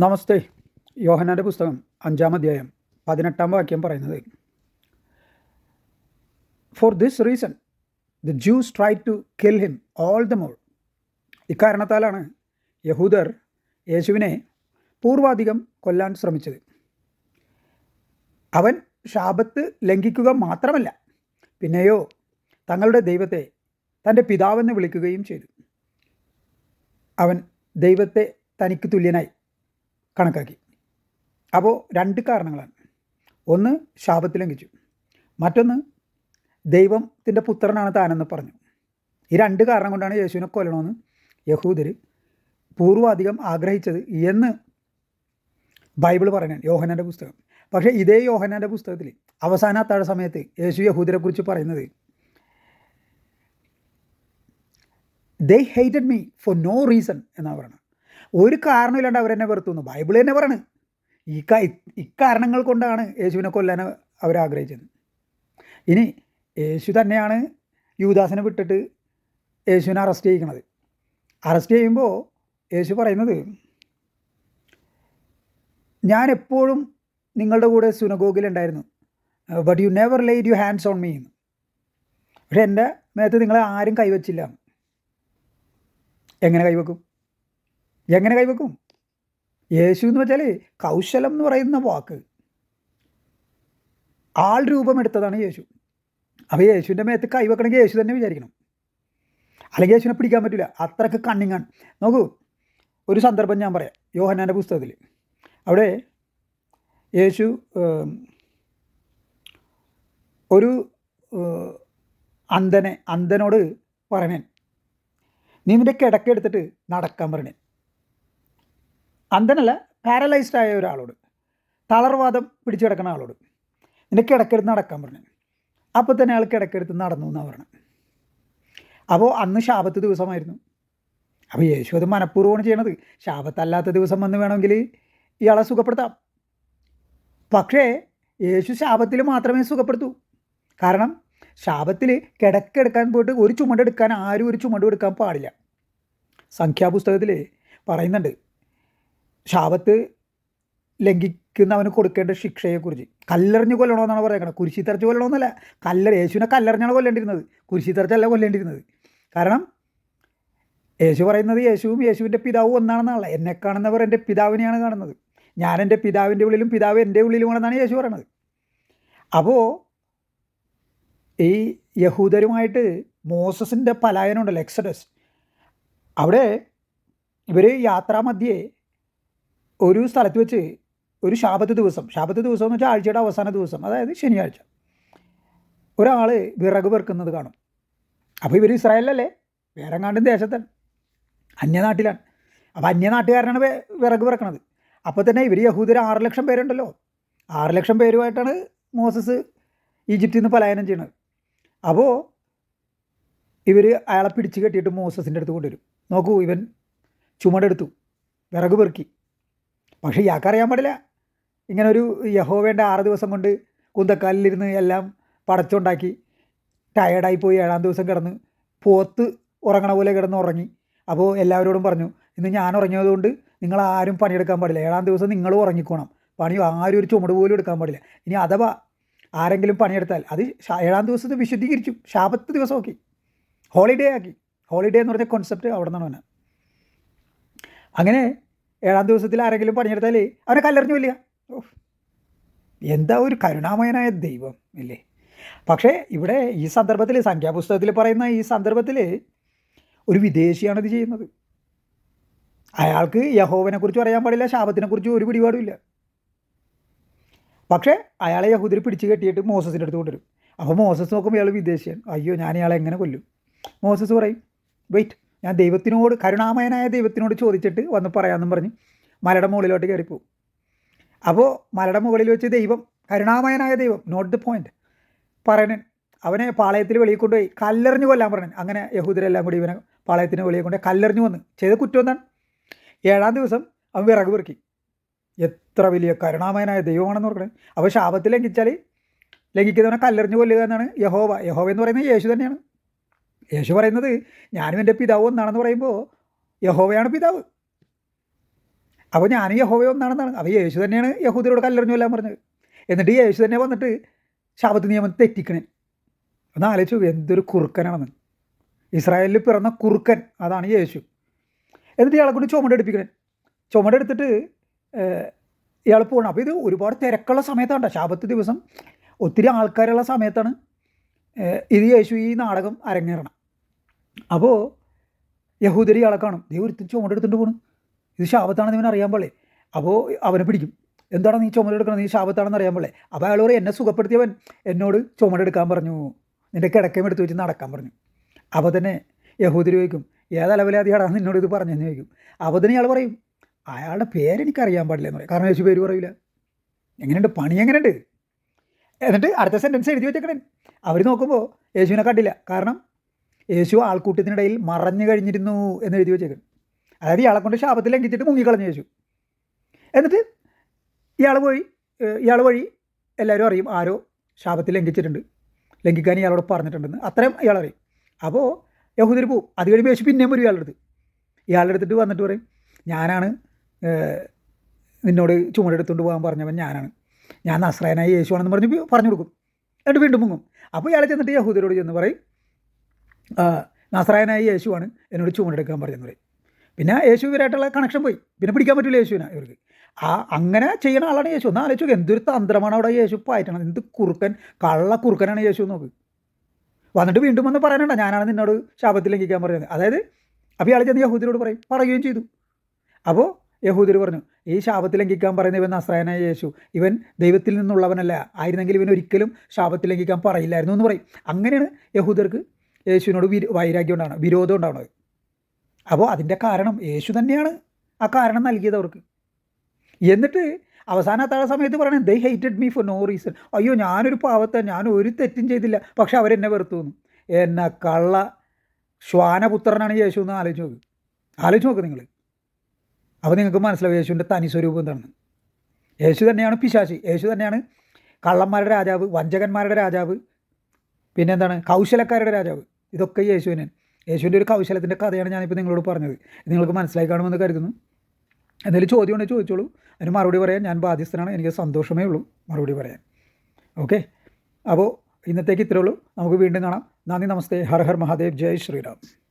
നമസ്തേ. യോഹനാന്റെ പുസ്തകം അഞ്ചാം അധ്യായം പതിനെട്ടാം വാക്യം പറയുന്നത്. For this reason the Jews tried to kill him all the more ഇക്കാരണത്താലാണ് യഹൂദർ യേശുവിനെ പൂർവാധികം കൊല്ലാൻ ശ്രമിച്ചത്. അവൻ ശാപത്ത് ലംഘിക്കുക മാത്രമല്ല പിന്നെയോ തങ്ങളുടെ ദൈവത്തെ തന്റെ പിതാവെന്ന് വിളിക്കുകയും ചെയ്തു. അവൻ ദൈവത്തെ തനിക്ക് തുല്യനായി കണക്കാക്കി. അപ്പോൾ രണ്ട് കാരണങ്ങളാണ്. ഒന്ന് ശാപത്തിൽ ലംഘിച്ചു. മറ്റൊന്ന് ദൈവത്തിന്റെ പുത്രനാണ് താനെന്ന് പറഞ്ഞു. ഈ രണ്ട് കാരണം കൊണ്ടാണ് യേശുവിനെ കൊല്ലണമെന്ന് യഹൂദർ പൂർവാധികം ആഗ്രഹിച്ചത് എന്ന് ബൈബിൾ പറയുന്നത് യോഹനാന്റെ പുസ്തകം. പക്ഷേ ഇതേ യോഹനാന്റെ പുസ്തകത്തിൽ അവസാന അത്താഴ സമയത്ത് യേശു യഹൂദരെക്കുറിച്ച് പറയുന്നത് they hated me for no reason എന്നാണ് പറയുന്നത്. ഒരു കാരണമില്ലാണ്ട് അവരെന്നെ വെറുത്തു എന്ന് ബൈബിൾ തന്നെ പറയണ്. ഈ ഇക്കാരണങ്ങൾ കൊണ്ടാണ് യേശുവിനെ കൊല്ലാൻ അവരാഗ്രഹിച്ചത് ഇനി യേശു തന്നെയാണ് യുവദാസിനെ വിട്ടിട്ട് യേശുവിനെ അറസ്റ്റ് ചെയ്യിക്കണത്. അറസ്റ്റ് ചെയ്യുമ്പോൾ യേശു പറയുന്നത് ഞാൻ എപ്പോഴും നിങ്ങളുടെ കൂടെ സുനഗോഗിലുണ്ടായിരുന്നു but you never laid you hands on me എന്ന് പക്ഷെ എന്റെ മേത്ത് നിങ്ങളെ ആരും കൈവച്ചില്ല. എങ്ങനെ കൈവെക്കും? എങ്ങനെ കൈവെക്കും? യേശു എന്ന് വെച്ചാൽ കൗശലം എന്ന് പറയുന്ന വാക്ക്. ആൾ രൂപമെടുത്തതാണ് യേശു. അപ്പോൾ യേശുവിന്റെ മേത്ത് കൈവെക്കണമെങ്കിൽ യേശു തന്നെ വിചാരിക്കണം. അല്ലെങ്കിൽ യേശുവിനെ പിടിക്കാൻ പറ്റില്ല അത്രയ്ക്ക് കണ്ണിങ്ങാണ് നോക്കൂ ഒരു സന്ദർഭം ഞാൻ പറയാം. യോഹനാന്റെ പുസ്തകത്തിൽ. അവിടെ യേശു ഒരു അന്ധനെ അന്ധനോട് പറഞ്ഞേൻ നീ നിന്റെ കിടക്കെടുത്തിട്ട് നടക്കാൻ പറഞ്ഞേ അന്ധനല്ല പാരലൈസ്ഡ് ആയ ഒരാളോട്. തളർവാദം പിടിച്ചു കിടക്കുന്ന ആളോട്. നിനക്ക് കിടക്കെടുത്ത് നടക്കാൻ പറഞ്ഞു. അപ്പോൾ തന്നെ അയാൾക്ക് കിടക്കെടുത്ത് നടന്നു എന്നാണ് പറഞ്ഞത് അപ്പോൾ അന്ന് ശാപത്ത് ദിവസമായിരുന്നു. അപ്പോൾ യേശു അത് മനഃപൂർവമാണ് ചെയ്യണത്. ശാപത്തല്ലാത്ത ദിവസം വന്ന് വേണമെങ്കിൽ ഇയാളെ സുഖപ്പെടുത്താം. പക്ഷേ യേശു ശാപത്തിൽ മാത്രമേ സുഖപ്പെടുത്തൂ. കാരണം ശാപത്തിൽ കിടക്കെടുക്കാൻ പോയിട്ട് ഒരു ചുമടെടുക്കാൻ ആരും ഒരു ചുമട് എടുക്കാൻ പാടില്ല. സംഖ്യാപുസ്തകത്തിൽ പറയുന്നുണ്ട് ശാപത്ത് ലംഘിക്കുന്നവന് കൊടുക്കേണ്ട ശിക്ഷയെക്കുറിച്ച്. കല്ലെറിഞ്ഞ് കൊല്ലണമെന്നാണ് പറയുന്നത്. കുരിശി തെറച്ച് കൊല്ലണമെന്നല്ല കല്ല യേശുവിനെ കല്ലെറിഞ്ഞാണ് കൊല്ലേണ്ടിരുന്നത്. കുരിശി തെറച്ചല്ല കൊല്ലേണ്ടിരുന്നത്. കാരണം യേശു പറയുന്നത് യേശുവും യേശുവിന്റെ പിതാവും ഒന്നാണെന്നാണല്ലോ എന്നെ കാണുന്നവർ എന്റെ പിതാവിനെയാണ് കാണുന്നത്. ഞാൻ എന്റെ പിതാവിന്റെ ഉള്ളിലും പിതാവ് എന്റെ ഉള്ളിലുമാണെന്നാണ് യേശു പറയുന്നത് അപ്പോൾ ഈ യഹൂദരുമായിട്ട് മോസസിന്റെ പലായനമുണ്ടല്ലോ എക്സഡസ്. അവിടെ ഇവർ യാത്രാമധ്യേ ഒരു സ്ഥലത്ത് വെച്ച് ഒരു ശാപത്ത് ദിവസം ശാപത്ത് ദിവസം എന്ന് വെച്ചാൽ ആഴ്ചയുടെ അവസാന ദിവസം അതായത് ശനിയാഴ്ച. ഒരാൾ വിറക് വെറുക്കുന്നത് കാണും. അപ്പോൾ ഇവർ ഇസ്രായേലല്ലേ വേറെ കാണ്ടും ദേശത്താണ് അന്യനാട്ടിലാണ് അപ്പോൾ അന്യനാട്ടുകാരനാണ് വിറക് വിറക്കണത് അപ്പോൾ തന്നെ ഇവർ യഹൂദർ ആറ് ലക്ഷം പേരുണ്ടല്ലോ. ആറ് ലക്ഷം പേരുമായിട്ടാണ് മോസസ് ഈജിപ്തിൽ നിന്ന് പലായനം ചെയ്യുന്നത് അപ്പോൾ ഇവർ അയാളെ പിടിച്ച് കെട്ടിയിട്ട് മോസസിന്റെ അടുത്ത് കൊണ്ടുവരും. നോക്കൂ ഇവൻ ചുമടെടുത്തു വിറക് പെറുക്കി. പക്ഷേ ഇയാൾക്കറിയാൻ പാടില്ല. ഇങ്ങനെ ഒരു യഹോവേന്റെ ആറ് ദിവസം കൊണ്ട് കുന്തക്കാലിലിരുന്ന് എല്ലാം പടച്ചുണ്ടാക്കി ടയേർഡായി പോയി ഏഴാം ദിവസം കിടന്ന് പോത്ത് ഉറങ്ങണ പോലെ കിടന്ന് ഉറങ്ങി. അപ്പോൾ എല്ലാവരോടും പറഞ്ഞു ഇന്ന് ഞാൻ ഉറങ്ങിയതുകൊണ്ട് നിങ്ങൾ ആരും പണിയെടുക്കാൻ പാടില്ല. ഏഴാം ദിവസം നിങ്ങൾ ഉറങ്ങിക്കോണം. പണി ആരും ഒരു ചുമട് പോലും എടുക്കാൻ പാടില്ല. ഇനി അഥവാ ആരെങ്കിലും പണിയെടുത്താൽ അത് ഏഴാം ദിവസത്തെ വിശുദ്ധീകരിച്ചു. ശാപത്ത് ദിവസമാക്കി. ഹോളിഡേ ആക്കി. ഹോളിഡേ എന്ന് പറഞ്ഞ കോൺസെപ്റ്റ് അവിടെ നിന്നാണ് അങ്ങനെ ഏഴാം ദിവസത്തിൽ ആരെങ്കിലും പണിയെടുത്താൽ അവനെ കല്ലെറിഞ്ഞു ഇല്ല. എന്താ ഒരു കരുണാമയനായ ദൈവം ഇല്ലേ? പക്ഷേ ഇവിടെ ഈ സന്ദർഭത്തിൽ സംഖ്യാപുസ്തകത്തിൽ പറയുന്ന ഈ സന്ദർഭത്തിൽ ഒരു വിദേശിയാണ് ഇത് ചെയ്യുന്നത്. അയാൾക്ക് യഹോവനെക്കുറിച്ച് പറയാൻ പാടില്ല ശാപത്തിനെക്കുറിച്ച് ഒരു പിടിപാടുമില്ല പക്ഷേ അയാളെ യഹൂദർ പിടിച്ചു കെട്ടിയിട്ട് മോസസിന്റെ അടുത്ത് കൊണ്ടുവരും. അപ്പോൾ മോസസ് നോക്കുമ്പോൾ ഇയാൾ വിദേശിയാണ്. അയ്യോ ഞാൻ ഇയാളെ എങ്ങനെ കൊല്ലും? മോസസ് പറയും വെയിറ്റ് ഞാൻ ദൈവത്തിനോട് കരുണാമയനായ ദൈവത്തിനോട് ചോദിച്ചിട്ട് വന്ന് പറയാമെന്നും പറഞ്ഞ് മലയുടെ മുകളിലോട്ട് കയറിപ്പോവും അപ്പോൾ മലയുടെ മുകളിൽ വെച്ച് ദൈവം കരുണാമയനായ ദൈവം നോട്ട് ദ പോയിന്റ് പറയണേ. അവനെ പാളയത്തിൽ വെളിയിൽ കൊണ്ടുപോയി കല്ലെറിഞ്ഞ് കൊല്ലാൻ പറഞ്ഞു. അങ്ങനെ യഹൂദരെല്ലാം കൂടി ഇവനെ പാളയത്തിന് വെളിയിൽ കൊണ്ടുപോയി കല്ലെറിഞ്ഞ് വന്ന്. ചെയ്ത കുറ്റം എന്താണ്? ഏഴാം ദിവസം അവൻ വിറക് പെറുക്കി. എത്ര വലിയ കരുണാമയനായ ദൈവമാണെന്ന് പറഞ്ഞത് അപ്പോൾ ശാപത്തിൽ ലംഘിച്ചാൽ ലംഘിക്കുന്നവനെ കല്ലെറിഞ്ഞ് കൊല്ലുക എന്നാണ് യഹോവ. യഹോവ എന്ന് പറയുന്നത് യേശു തന്നെയാണ്. യേശു പറയുന്നത് ഞാനും എന്റെ പിതാവ് ഒന്നാണെന്ന് പറയുമ്പോൾ യഹോവയാണ് പിതാവ്. അപ്പോൾ ഞാനും യഹോവ ഒന്നാണെന്നാണ്. അപ്പോൾ യേശു തന്നെയാണ് യഹൂദരോട് കല്ലെറിഞ്ഞു എല്ലാം പറഞ്ഞത്. എന്നിട്ട് യേശു തന്നെ വന്നിട്ട് ശാപത്ത് നിയമം തെറ്റിക്കണേ. ഒന്ന് ആലോചിച്ചു എന്തൊരു കുറുക്കനാണെന്ന്. ഇസ്രായേലിൽ പിറന്ന കുറുക്കൻ അതാണ് യേശു. എന്നിട്ട് ഇയാളെ കൊണ്ട് ചുമടെടുപ്പിക്കണേ ചുമടെടുത്തിട്ട് ഇയാൾ പോകണം അപ്പോൾ ഇത് ഒരുപാട് തിരക്കുള്ള സമയത്താണ്. ശാപത്ത് ദിവസം ഒത്തിരി ആൾക്കാരുള്ള സമയത്താണ് ഇത് യേശു ഈ നാടകം അരങ്ങേറണം. അപ്പോൾ യഹൂദരി ആളെ കാണും. ദൈവം ഒരു ചുമടെടുത്തിട്ട് പോകണം ഇത് ശാപത്താണെന്ന് ഇവൻ അറിയാൻ പാളേ അപ്പോൾ അവനെ പിടിക്കും. എന്താണ് നീ ചുമടെടുക്കണം നീ ശാപത്താണെന്ന് അറിയാൻ പോളേ അപ്പോൾ അയാൾ എന്നെ സുഖപ്പെടുത്തിയവൻ എന്നോട് ചുമടെടുക്കാൻ പറഞ്ഞു. നിന്റെ കിടക്കയും എടുത്ത് വെച്ച് നടക്കാൻ പറഞ്ഞു. അപ്പോൾ തന്നെ യഹൂദരി ചോദിക്കും ഏതലവലാതിയാടാ നിന്നോട് ഇത് പറഞ്ഞെന്ന് ചോദിക്കും. അപ്പോൾ തന്നെ ഇയാൾ പറയും അയാളുടെ പേരെനിക്കറിയാൻ പാടില്ല എന്ന് പറയും. കാരണം യേശു പേര് പറയില്ല എങ്ങനെയുണ്ട്? പണി എങ്ങനെയുണ്ട്? എന്നിട്ട് അടുത്ത സെന്റൻസ് എഴുതി വെച്ചേക്കണേ. അവർ നോക്കുമ്പോൾ യേശുവിനെ കണ്ടില്ല. കാരണം യേശു ആൾക്കൂട്ടത്തിനിടയിൽ മറഞ്ഞു കഴിഞ്ഞിരുന്നു എന്ന് എഴുതി വെച്ചേക്കണം അതായത് ഇയാളെ കൊണ്ട് ശാപത്തിൽ ലംഘിച്ചിട്ട് മുങ്ങിക്കളഞ്ഞു യേശു. എന്നിട്ട് ഇയാൾ പോയി ഇയാൾ വഴി എല്ലാവരും അറിയും ആരോ ശാപത്തിൽ ലംഘിച്ചിട്ടുണ്ട്. ലംഘിക്കാൻ ഇയാളോട് പറഞ്ഞിട്ടുണ്ടെന്ന്. അത്രയും ഇയാൾ അറിയും. അപ്പോൾ യഹൂദർ പോവും. അത് കഴിയുമ്പോൾ യേശു പിന്നെയും വരും ഇയാളുടെ അടുത്ത്. ഇയാളുടെ അടുത്തിട്ട് വന്നിട്ട് പറയും ഞാനാണ് നിന്നോട് ചുമടെടുത്തുകൊണ്ട് പോകാൻ പറഞ്ഞവൻ ഞാനാണ്. ഞാൻ നസ്രായനായി യേശുവാണെന്ന് പറഞ്ഞ് പറഞ്ഞു കൊടുക്കും. എന്നിട്ട് വീണ്ടും മുങ്ങും. അപ്പോൾ ഇയാളെ ചെന്നിട്ട് യഹൂദരോട് ചെന്ന് പറയും ആ, നസ്രായനായി യേശുവാണ് എന്നോട് ചുമടെടുക്കാൻ പറഞ്ഞെന്ന് പറയും. പിന്നെ യേശു ഇവരായിട്ടുള്ള കണക്ഷൻ പോയി. പിന്നെ പിടിക്കാൻ പറ്റില്ല യേശുവിനെ ഇവർക്ക്. ആ അങ്ങനെ ചെയ്യുന്ന ആളാണ് യേശു. എന്നാൽ ആലോചിച്ചു എന്തൊരു തന്ത്രമാണ് അവിടെ യേശു പായറ്റണം എന്ത് കുറുക്കൻ കള്ള കുറുക്കനാണ് യേശു നോക്ക്. വന്നിട്ട് വീണ്ടും വന്ന് പറയാനുണ്ട? ഞാനാണ് നിന്നോട് ശാപത്തിൽ ലംഘിക്കാൻ പറയുന്നത് അതായത് അപ്പോൾ ഇയാൾ ചെന്ന് യഹൂദരോട് പറയും പറയുകയും ചെയ്തു. അപ്പോൾ യഹൂദർ പറഞ്ഞു ഈ ശാപത്തിൽ ലംഘിക്കാൻ പറയുന്ന ഇവൻ നസ്രായനായ യേശു. ഇവൻ ദൈവത്തിൽ നിന്നുള്ളവനല്ല. ആയിരുന്നെങ്കിൽ ഇവൻ ഒരിക്കലും ശാപത്തിൽ ലംഘിക്കാൻ പറയില്ലായിരുന്നു എന്ന് പറയും. അങ്ങനെയാണ് യഹൂദർക്ക് യേശുവിനോട് വിര- വൈരാഗ്യം ഉണ്ടാവണം വിരോധം ഉണ്ടാവണത് അപ്പോൾ അതിന്റെ കാരണം യേശു തന്നെയാണ് ആ കാരണം നൽകിയത് അവർക്ക്. എന്നിട്ട് അവസാന അത്താഴ സമയത്ത് പറയണേ they hated me for no reason അയ്യോ ഞാനൊരു പാവത്ത ഞാൻ ഒരു തെറ്റും ചെയ്തില്ല പക്ഷെ അവരെന്നെ വെറുത്തു എന്ന്. എന്നെ കള്ള ശ്വാനപുത്രനാണ് യേശു എന്ന് ആലോചിച്ച് നോക്ക്. ആലോചിച്ച് നോക്ക് നിങ്ങൾ. അപ്പോൾ നിങ്ങൾക്ക് മനസ്സിലാവും യേശുവിന്റെ തനി സ്വരൂപം എന്താണെന്ന് യേശു തന്നെയാണ് പിശാശി യേശു തന്നെയാണ് കള്ളന്മാരുടെ രാജാവ് വഞ്ചകന്മാരുടെ രാജാവ് പിന്നെന്താണ് കൗശലക്കാരുടെ രാജാവ്. ഇതൊക്കെ യേശുവിനെ. യേശുവിന്റെ ഒരു കൗശലത്തിന്റെ കഥയാണ് ഞാനിപ്പോൾ നിങ്ങളോട് പറഞ്ഞത്. നിങ്ങൾക്ക് മനസ്സിലായി കാണുമെന്ന് കരുതുന്നു. എന്തെങ്കിലും ചോദ്യം ഉണ്ടെങ്കിൽ ചോദിച്ചോളൂ. അതിന് മറുപടി പറയാൻ ഞാൻ ബാധ്യസ്ഥനാണ്. എനിക്ക് സന്തോഷമേ ഉള്ളൂ. മറുപടി പറയാൻ. ഓക്കെ? അപ്പോൾ ഇന്നത്തേക്ക് ഇത്രയേ ഉള്ളൂ. നമുക്ക് വീണ്ടും കാണാം. നന്ദി നമസ്തേ. ഹർ ഹർ മഹാദേവ്. ജയ് ശ്രീറാം